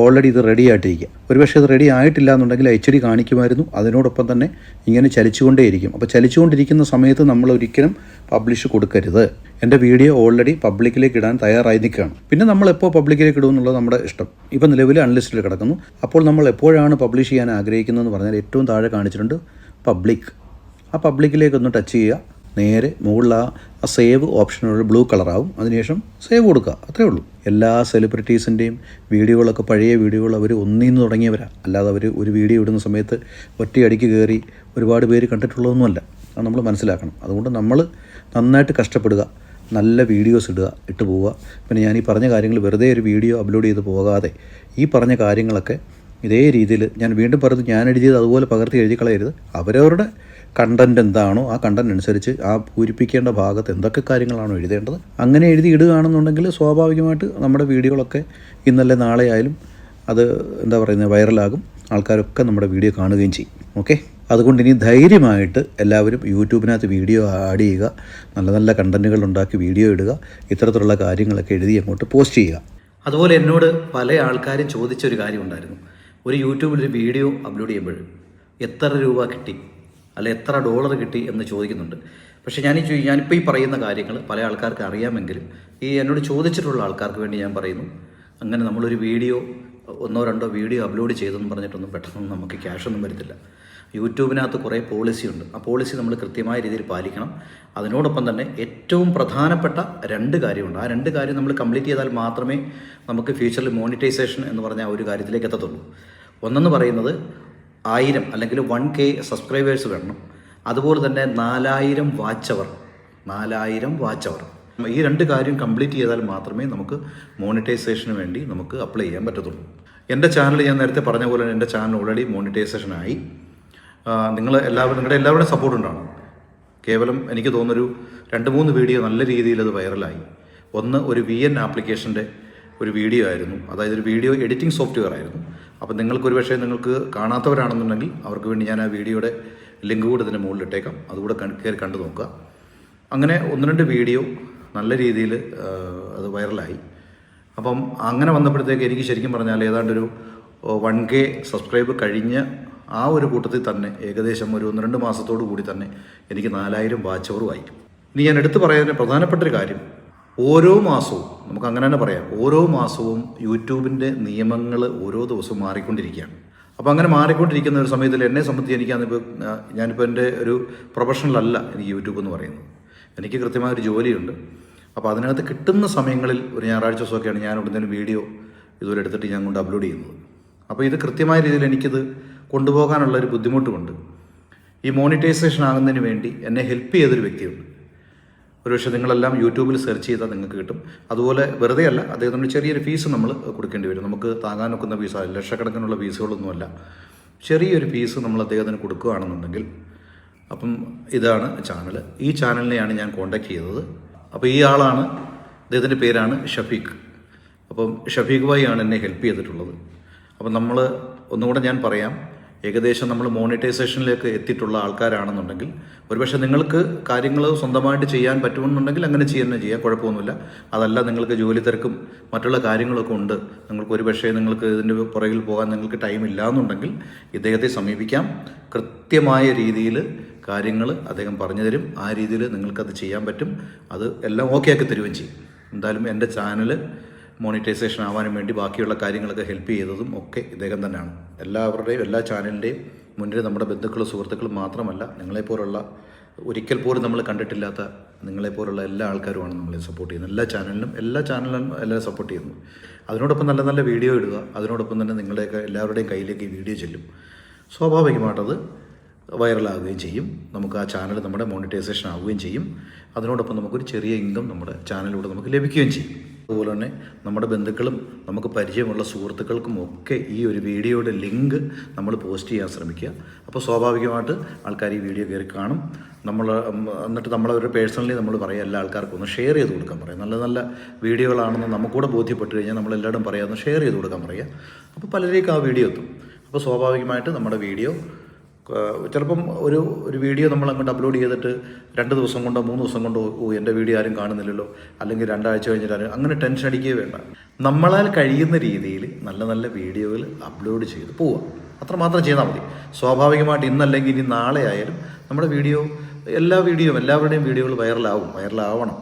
ഓൾറെഡി ഇത് റെഡി ആയിട്ടിരിക്കുക. ഒരുപക്ഷെ ഇത് റെഡി ആയിട്ടില്ല എന്നുണ്ടെങ്കിൽ എച്ച് ഡി കാണിക്കുമായിരുന്നു. അതിനോടൊപ്പം തന്നെ ഇങ്ങനെ ചലിച്ചുകൊണ്ടേയിരിക്കും. അപ്പോൾ ചലിച്ചുകൊണ്ടിരിക്കുന്ന സമയത്ത് നമ്മൾ ഒരിക്കലും പബ്ലിഷ് കൊടുക്കരുത്. എന്റെ വീഡിയോ ഓൾറെഡി പബ്ലിക്കിലേക്ക് ഇടാൻ തയ്യാറായി നിൽക്കുകയാണ്. പിന്നെ നമ്മൾ എപ്പോൾ പബ്ലിക്കിലേക്ക് ഇടും എന്നുള്ളത് നമ്മുടെ ഇഷ്ടം. ഇപ്പോൾ നിലവിൽ അൺലിസ്റ്റിൽ കിടക്കുന്നു. അപ്പോൾ നമ്മൾ എപ്പോഴാണ് പബ്ലിഷ് ചെയ്യാൻ ആഗ്രഹിക്കുന്നതെന്ന് പറഞ്ഞാൽ ഏറ്റവും താഴെ കാണിച്ചിട്ടുണ്ട് പബ്ലിക് ആ പബ്ലിക്കിലേക്ക് ഒന്ന് ടച്ച് ചെയ്യുക. നേരെ മുകളിൽ ആ സേവ് ഓപ്ഷനുള്ള ബ്ലൂ കളറാവും അതിനുശേഷം സേവ് കൊടുക്കുക. അത്രേ ഉള്ളൂ. എല്ലാ സെലിബ്രിറ്റീസിന്റെയും വീഡിയോകളൊക്കെ പഴയ വീഡിയോകൾ അവർ ഒന്നിന്ന് തുടങ്ങിയവരാണ് അല്ലാതെ അവർ ഒരു വീഡിയോ ഇടുന്ന സമയത്ത് ഒറ്റയടിക്ക് കയറി ഒരുപാട് പേര് കണ്ടിട്ടുള്ളതൊന്നുമല്ല. അത് നമ്മൾ മനസ്സിലാക്കണം. അതുകൊണ്ട് നമ്മൾ നന്നായിട്ട് കഷ്ടപ്പെടുക. നല്ല വീഡിയോസ് ഇടുക ഇട്ട് പോവുക. പിന്നെ ഞാൻ ഈ പറഞ്ഞ കാര്യങ്ങൾ വെറുതെ ഒരു വീഡിയോ അപ്ലോഡ് ചെയ്ത് പോകാതെ ഈ പറഞ്ഞ കാര്യങ്ങളൊക്കെ ഇതേ രീതിയിൽ ഞാൻ വീണ്ടും പറഞ്ഞു ഞാൻ എഴുതിയത് അതുപോലെ പകർത്തി എഴുതി കളയരുത് അവരവരുടെ കണ്ടന്റ് എന്താണോ ആ കണ്ടന്റ് അനുസരിച്ച് ആ പൂരിപ്പിക്കേണ്ട ഭാഗത്ത് എന്തൊക്കെ കാര്യങ്ങളാണോ എഴുതേണ്ടത്. അങ്ങനെ എഴുതി ഇടുകയാണെന്നുണ്ടെങ്കിൽ സ്വാഭാവികമായിട്ട് നമ്മുടെ വീഡിയോകളൊക്കെ ഇന്നലെ നാളെ ആയാലും അത് എന്താ പറയുന്നത് വൈറലാകും. ആൾക്കാരൊക്കെ നമ്മുടെ വീഡിയോ കാണുകയും ചെയ്യും. ഓക്കെ? അതുകൊണ്ട് ഇനി ധൈര്യമായിട്ട് എല്ലാവരും യൂട്യൂബിനകത്ത് വീഡിയോ ആഡ് ചെയ്യുക. നല്ല നല്ല കണ്ടന്റുകൾ ഉണ്ടാക്കി വീഡിയോ ഇടുക. ഇത്തരത്തിലുള്ള കാര്യങ്ങളൊക്കെ എഴുതി അങ്ങോട്ട് പോസ്റ്റ് ചെയ്യുക. അതുപോലെ എന്നോട് പല ആൾക്കാരും ചോദിച്ച ഒരു കാര്യമുണ്ടായിരുന്നു ഒരു യൂട്യൂബിൽ ഒരു വീഡിയോ അപ്ലോഡ് ചെയ്യുമ്പോൾ എത്ര രൂപ കിട്ടി? അല്ലെ എത്ര ഡോളർ കിട്ടി എന്ന് ചോദിക്കുന്നുണ്ട്. പക്ഷേ ഞാൻ ഞാനിപ്പോൾ ഈ പറയുന്ന കാര്യങ്ങൾ പല ആൾക്കാർക്ക് അറിയാമെങ്കിലും ഈ എന്നോട് ചോദിച്ചിട്ടുള്ള ആൾക്കാർക്ക് വേണ്ടി ഞാൻ പറയുന്നു. അങ്ങനെ നമ്മളൊരു വീഡിയോ ഒന്നോ രണ്ടോ വീഡിയോ അപ്ലോഡ് ചെയ്തെന്ന് പറഞ്ഞിട്ടൊന്നും പെട്ടെന്ന് നമുക്ക് ക്യാഷൊന്നും വരത്തില്ല. യൂട്യൂബിനകത്ത് കുറേ പോളിസി ഉണ്ട്. ആ പോളിസി നമ്മൾ കൃത്യമായ രീതിയിൽ പാലിക്കണം. അതിനോടൊപ്പം തന്നെ ഏറ്റവും പ്രധാനപ്പെട്ട രണ്ട് കാര്യമുണ്ട്. ആ രണ്ട് കാര്യം നമ്മൾ കംപ്ലീറ്റ് ചെയ്താൽ മാത്രമേ നമുക്ക് ഫ്യൂച്ചറിൽ മോണിറ്റൈസേഷൻ എന്ന് പറഞ്ഞ ആ ഒരു കാര്യത്തിലേക്ക് എത്തത്തുള്ളൂ. ഒന്നെന്ന് പറയുന്നത് ആയിരം അല്ലെങ്കിൽ വൺ കെ സബ്സ്ക്രൈബേഴ്സ് വേണം അതുപോലെ തന്നെ നാലായിരം വാച്ച് അവർ നാലായിരം വാച്ച് അവർ ഈ രണ്ട് കാര്യം കംപ്ലീറ്റ് ചെയ്താൽ മാത്രമേ നമുക്ക് മോണിറ്റൈസേഷന് വേണ്ടി നമുക്ക് അപ്ലൈ ചെയ്യാൻ പറ്റത്തുള്ളൂ. എന്റെ ചാനൽ ഞാൻ നേരത്തെ പറഞ്ഞ പോലെ എന്റെ ചാനൽ ഓൾറെഡി മോണിറ്റൈസേഷൻ ആയി. നിങ്ങൾ എല്ലാവരും നിങ്ങളുടെ എല്ലാവരുടെയും സപ്പോർട്ട് ഉണ്ടാണ് കേവലം എനിക്ക് തോന്നുന്നൊരു രണ്ട് മൂന്ന് വീഡിയോ നല്ല രീതിയിൽ അത് വൈറലായി ഒന്ന് ഒരു വി എൻ ആപ്ലിക്കേഷന്റെ ഒരു വീഡിയോ ആയിരുന്നു. അതായത് ഒരു വീഡിയോ എഡിറ്റിംഗ് സോഫ്റ്റ്വെയർ ആയിരുന്നു. അപ്പോൾ നിങ്ങൾക്ക് ഒരു പക്ഷേ നിങ്ങൾക്ക് കാണാത്തവരാണെന്നുണ്ടെങ്കിൽ അവർക്ക് വേണ്ടി ഞാൻ ആ വീഡിയോയുടെ ലിങ്ക് കൂടെ ഇതിന്റെ മുകളിൽ ഇട്ടേക്കാം. അതുകൂടെ കയറി കണ്ടു നോക്കുക. അങ്ങനെ ഒന്ന് രണ്ട് വീഡിയോ നല്ല രീതിയിൽ അത് വൈറലായി. അപ്പം അങ്ങനെ വന്നപ്പോഴത്തേക്ക് എനിക്ക് ശരിക്കും പറഞ്ഞാൽ ഏതാണ്ടൊരു വൺ കെ സബ്സ്ക്രൈബ് കഴിഞ്ഞ ആ ഒരു കൂട്ടത്തിൽ തന്നെ ഏകദേശം ഒരു ഒന്ന് രണ്ട് മാസത്തോടു കൂടി തന്നെ എനിക്ക് നാലായിരം വാച്ച് ആയി ഇനി ഞാൻ എടുത്തു പറയാൻ പ്രധാനപ്പെട്ട ഒരു കാര്യം ഓരോ മാസവും നമുക്ക് അങ്ങനെ തന്നെ പറയാം ഓരോ മാസവും യൂട്യൂബിന്റെ നിയമങ്ങൾ ഓരോ ദിവസവും മാറിക്കൊണ്ടിരിക്കുകയാണ്. അപ്പോൾ അങ്ങനെ മാറിക്കൊണ്ടിരിക്കുന്ന ഒരു സമയത്തിൽ എന്നെ സംബന്ധിച്ച് എനിക്കാണിപ്പോൾ ഞാനിപ്പോൾ എന്റെ ഒരു പ്രൊഫഷണലല്ല എനിക്ക് യൂട്യൂബ് എന്ന് പറയുന്നത്. എനിക്ക് കൃത്യമായ ഒരു ജോലിയുണ്ട്. അപ്പോൾ അതിനകത്ത് കിട്ടുന്ന സമയങ്ങളിൽ ഒരു ഞായറാഴ്ച ദിവസമൊക്കെയാണ് ഞാൻ ഉടനെ വീഡിയോ ഇതുവരെ എടുത്തിട്ട് ഞാൻ കൊണ്ട് അപ്ലോഡ് ചെയ്യുന്നത്. അപ്പോൾ ഇത് കൃത്യമായ രീതിയിൽ എനിക്കിത് കൊണ്ടുപോകാനുള്ള ഒരു ബുദ്ധിമുട്ടുമുണ്ട്. ഈ മോണിറ്റൈസേഷൻ ആകുന്നതിന് വേണ്ടി എന്നെ ഹെൽപ്പ് ചെയ്തൊരു വ്യക്തിയുണ്ട്. ഒരുപക്ഷെ നിങ്ങളെല്ലാം യൂട്യൂബിൽ സെർച്ച് ചെയ്താൽ നിങ്ങൾക്ക് കിട്ടും. അതുപോലെ വെറുതെ അല്ല അദ്ദേഹത്തിന് ചെറിയൊരു ഫീസ് നമ്മൾ കൊടുക്കേണ്ടി വരും. നമുക്ക് താങ്ങാൻ ഒക്കുന്ന ഫീസ് ലക്ഷക്കണക്കിനുള്ള ഫീസുകളൊന്നുമല്ല ചെറിയൊരു ഫീസ് നമ്മൾ അദ്ദേഹത്തിന് കൊടുക്കുകയാണെന്നുണ്ടെങ്കിൽ അപ്പം ഇതാണ് ചാനൽ ഈ ചാനലിനെയാണ് ഞാൻ കോണ്ടാക്ട് ചെയ്തത്. അപ്പോൾ ഈ ആളാണ് അദ്ദേഹത്തിന്റെ പേരാണ് ഷഫീഖ്. അപ്പം ഷഫീഖ് ഭായി ആണ് എന്നെ ഹെൽപ്പ് ചെയ്തിട്ടുള്ളത്. അപ്പം നമ്മൾ ഒന്നുകൂടെ ഞാൻ പറയാം. ഏകദേശം നമ്മൾ മോണിറ്റൈസേഷനിലേക്ക് എത്തിയിട്ടുള്ള ആൾക്കാരാണെന്നുണ്ടെങ്കിൽ ഒരുപക്ഷെ നിങ്ങൾക്ക് കാര്യങ്ങൾ സ്വന്തമായിട്ട് ചെയ്യാൻ പറ്റുമെന്നുണ്ടെങ്കിൽ അങ്ങനെ ചെയ്യുന്ന ചെയ്യാം കുഴപ്പമൊന്നുമില്ല. അതല്ല നിങ്ങൾക്ക് ജോലി തിരക്കും മറ്റുള്ള കാര്യങ്ങളൊക്കെ ഉണ്ട്. നിങ്ങൾക്ക് ഒരുപക്ഷെ നിങ്ങൾക്ക് ഇതിന്റെ പുറകിൽ പോകാൻ നിങ്ങൾക്ക് ടൈം ഇല്ലാന്നുണ്ടെങ്കിൽ ഇദ്ദേഹത്തെ സമീപിക്കാം. കൃത്യമായ രീതിയിൽ കാര്യങ്ങൾ അദ്ദേഹം പറഞ്ഞു തരും. ആ രീതിയിൽ നിങ്ങൾക്കത് ചെയ്യാൻ പറ്റും. അത് എല്ലാം ഓക്കെ ആക്കി തരുകയും ചെയ്യും. എന്തായാലും എന്റെ ചാനൽ മോണിറ്റൈസേഷൻ ആവാനും വേണ്ടി ബാക്കിയുള്ള കാര്യങ്ങളൊക്കെ ഹെൽപ്പ് ചെയ്തതും ഒക്കെ ഇദ്ദേഹം തന്നെയാണ്. എല്ലാവരുടെയും എല്ലാ ചാനലിന്റെയും മുന്നിൽ നമ്മുടെ ബന്ധുക്കളും സുഹൃത്തുക്കളും മാത്രമല്ല നിങ്ങളെപ്പോലുള്ള ഒരിക്കൽ പോലും നമ്മൾ കണ്ടിട്ടില്ലാത്ത നിങ്ങളെപ്പോലുള്ള എല്ലാ ആൾക്കാരുമാണ് നമ്മളെ സപ്പോർട്ട് ചെയ്യുന്നത്. എല്ലാ ചാനലിനും എല്ലാ ചാനലിനും എല്ലാവരും സപ്പോർട്ട് ചെയ്യുന്നു. അതിനോടൊപ്പം നല്ല നല്ല വീഡിയോ ഇടുക അതിനോടൊപ്പം തന്നെ നിങ്ങളുടെയൊക്കെ എല്ലാവരുടെയും കയ്യിലേക്ക് ഈ വീഡിയോ ചെല്ലും. സ്വാഭാവികമായിട്ടത് വൈറലാകുകയും ചെയ്യും. നമുക്ക് ആ ചാനൽ നമ്മുടെ മോണിറ്റൈസേഷൻ ആവുകയും ചെയ്യും. അതിനോടൊപ്പം നമുക്കൊരു ചെറിയ ഇൻകം നമ്മുടെ ചാനലിലൂടെ നമുക്ക് ലഭിക്കുകയും ചെയ്യും. അതുപോലെ തന്നെ നമ്മുടെ ബന്ധുക്കളും നമുക്ക് പരിചയമുള്ള സുഹൃത്തുക്കൾക്കും ഒക്കെ ഈ ഒരു വീഡിയോയുടെ ലിങ്ക് നമ്മൾ പോസ്റ്റ് ചെയ്യാൻ ശ്രമിക്കുക. അപ്പോൾ സ്വാഭാവികമായിട്ട് ആൾക്കാർ ഈ വീഡിയോ കയറി കാണും. നമ്മൾ എന്നിട്ട് നമ്മളൊരു പേഴ്സണലി നമ്മൾ പറയും എല്ലാ ആൾക്കാർക്കും ഒന്ന് ഷെയർ ചെയ്ത് കൊടുക്കാൻ പറയും. നല്ല നല്ല വീഡിയോകളാണെന്ന് നമുക്കൂടെ ബോധ്യപ്പെട്ട് കഴിഞ്ഞാൽ നമ്മൾ നമ്മളെല്ലാവരും പറയാമെന്ന് ഷെയർ ചെയ്ത് കൊടുക്കാൻ പറയുക അപ്പോൾ പലരേക്കും ആ വീഡിയോ എത്തും. അപ്പോൾ സ്വാഭാവികമായിട്ട് നമ്മുടെ വീഡിയോ ചിലപ്പം ഒരു ഒരു വീഡിയോ നമ്മൾ അങ്ങോട്ട് അപ്ലോഡ് ചെയ്തിട്ട് രണ്ട് ദിവസം കൊണ്ടോ മൂന്ന് ദിവസം കൊണ്ടോ ഓ എന്റെ വീഡിയോ ആരും കാണുന്നില്ലല്ലോ. അല്ലെങ്കിൽ രണ്ടാഴ്ച കഴിഞ്ഞിട്ട് അങ്ങനെ ടെൻഷൻ അടിക്കുകയേ വേണ്ട. നമ്മളാൽ കഴിയുന്ന രീതിയിൽ നല്ല നല്ല വീഡിയോകൾ അപ്ലോഡ് ചെയ്ത് പോവുക. അത്രമാത്രം ചെയ്താൽ മതി. സ്വാഭാവികമായിട്ട് ഇന്നല്ലെങ്കിൽ ഇനി നാളെ ആയാലും നമ്മുടെ വീഡിയോ എല്ലാ വീഡിയോയും എല്ലാവരുടെയും വീഡിയോകൾ വൈറലാവും വൈറലാവണം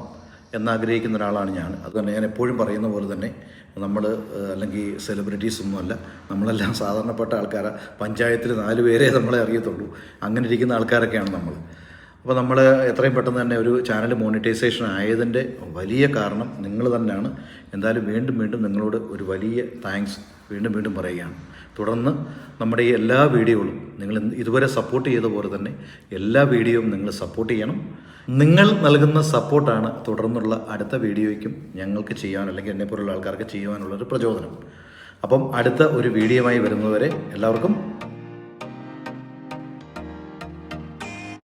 എന്നാഗ്രഹിക്കുന്ന ഒരാളാണ് ഞാൻ. അതുതന്നെ ഞാൻ എപ്പോഴും പറയുന്ന പോലെ തന്നെ നമ്മൾ അല്ലെങ്കിൽ സെലിബ്രിറ്റീസ് ഒന്നുമല്ല നമ്മളെല്ലാം സാധാരണപ്പെട്ട ആൾക്കാരാണ് പഞ്ചായത്തിൽ നാല് പേരെ നമ്മളെ അറിയത്തുള്ളൂ. അങ്ങനെ ഇരിക്കുന്ന ആൾക്കാരൊക്കെയാണ് നമ്മൾ. അപ്പോൾ നമ്മൾ എത്രയും പെട്ടെന്ന് തന്നെ ഒരു ചാനൽ മോണിറ്റൈസേഷൻ ആയതിന്റെ വലിയ കാരണം നിങ്ങൾ തന്നെയാണ്. എന്തായാലും വീണ്ടും വീണ്ടും നിങ്ങളോട് ഒരു വലിയ താങ്ക്സ് വീണ്ടും വീണ്ടും പറയുകയാണ്. തുടർന്ന് നമ്മുടെ ഈ എല്ലാ വീഡിയോകളും നിങ്ങൾ ഇതുവരെ സപ്പോർട്ട് ചെയ്ത പോലെ തന്നെ എല്ലാ വീഡിയോയും നിങ്ങൾ സപ്പോർട്ട് ചെയ്യണം. നിങ്ങൾ നൽകുന്ന സപ്പോർട്ടാണ് തുടർന്നുള്ള അടുത്ത വീഡിയോയ്ക്കും ഞങ്ങൾക്ക് ചെയ്യാൻ അല്ലെങ്കിൽ എന്നെപ്പോലുള്ള ആൾക്കാർക്ക് ചെയ്യുവാനുള്ളൊരു പ്രചോദനം. അപ്പം അടുത്ത ഒരു വീഡിയോയുമായി വരുന്നവരെ എല്ലാവർക്കും